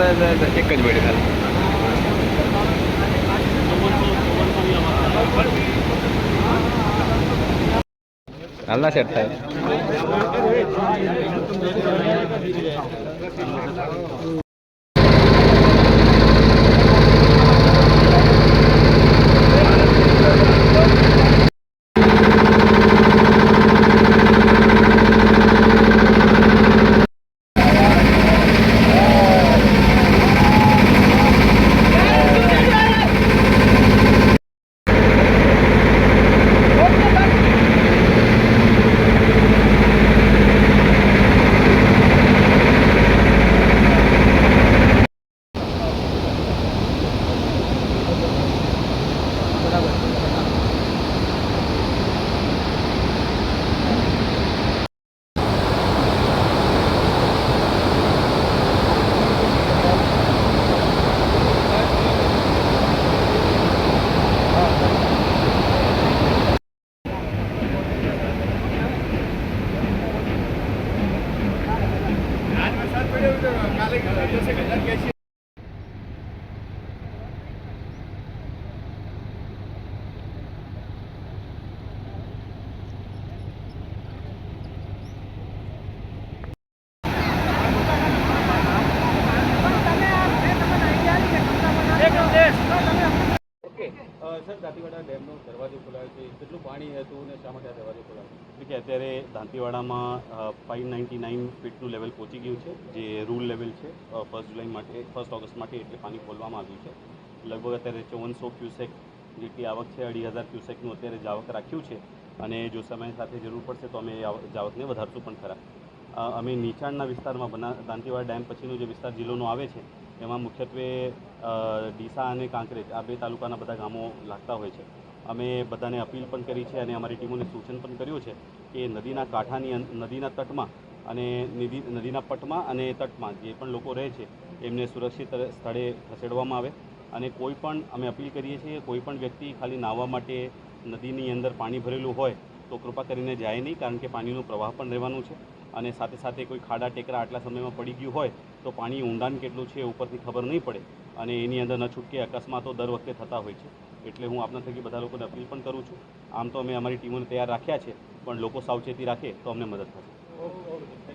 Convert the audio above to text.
બસ બસ એક જ મિનિટ ખાલી હાલના સેટ થાય સર દાંતીવાડા ડેમનો દરવાજો ખોલાયો છે. કેટલું પાણી હતું અને શા માટે આ દરવાજો ખોલાયો? કે અત્યારે દાંતીવાડામાં ફાઇવ નાઇન્ટી નાઇન ફીટનું લેવલ પહોંચી ગયું છે, જે રૂલ લેવલ છે ફર્સ્ટ જુલાઈ માટે ફર્સ્ટ ઓગસ્ટ માટે એટલે પાણી ખોલવામાં આવ્યું છે. લગભગ અત્યારે ચોવનસો ક્યુસેક જેટલી આવક છે, અઢી હજાર ક્યુસેકનું અત્યારે જાવક રાખ્યું છે. અને જો સમય સાથે જરૂર પડશે તો અમે જાવકને વધારશું પણ ખરા. અમે નીચાણના વિસ્તારમાં બના, દાંતીવાડા ડેમ પછીનો જે વિસ્તાર જિલ્લોનો આવે છે, એમાં મુખ્યત્વે ડીસા અને કાંકરેજ આ બે તાલુકાના બધા ગામો લાગતા હોય છે. અમે બધાને અપીલ પણ કરી છે અને અમારી ટીમોને સૂચન પણ કર્યું છે કે નદીના કાંઠાની નદીના તટમાં અને નદી નદીના પટમાં અને તટમાં જે પણ લોકો રહે છે, એમને સુરક્ષિત સ્થળે ખસેડવામાં આવે. અને કોઈ પણ અમે અપીલ કરીએ છીએ, કોઈ પણ વ્યક્તિ ખાલી નાહવા માટે નદીની અંદર પાણી ભરેલું હોય, તો કૃપા કરીને જાય નહીં, કારણ કે પાણીનો પ્રવાહ પણ રહેવાનું છે. અને સાથે સાથે કોઈ ખાડા ટેકરા આટલા સમયમાં પડી ગયું હોય, તો પાણી ઊંડાણ કેટલું છે ઉપરથી ખબર નહીં પડે. અને એની અંદર ન છૂટકે અકસ્માતો દર વખતે થતા હોય છે. એટલે હું આપના થકી બધા લોકોને અપીલ પણ કરું છું. આમ તો અમે અમારી ટીમોને તૈયાર રાખ્યા છે, પણ લોકો સાવચેતી રાખે તો અમને મદદ થશે.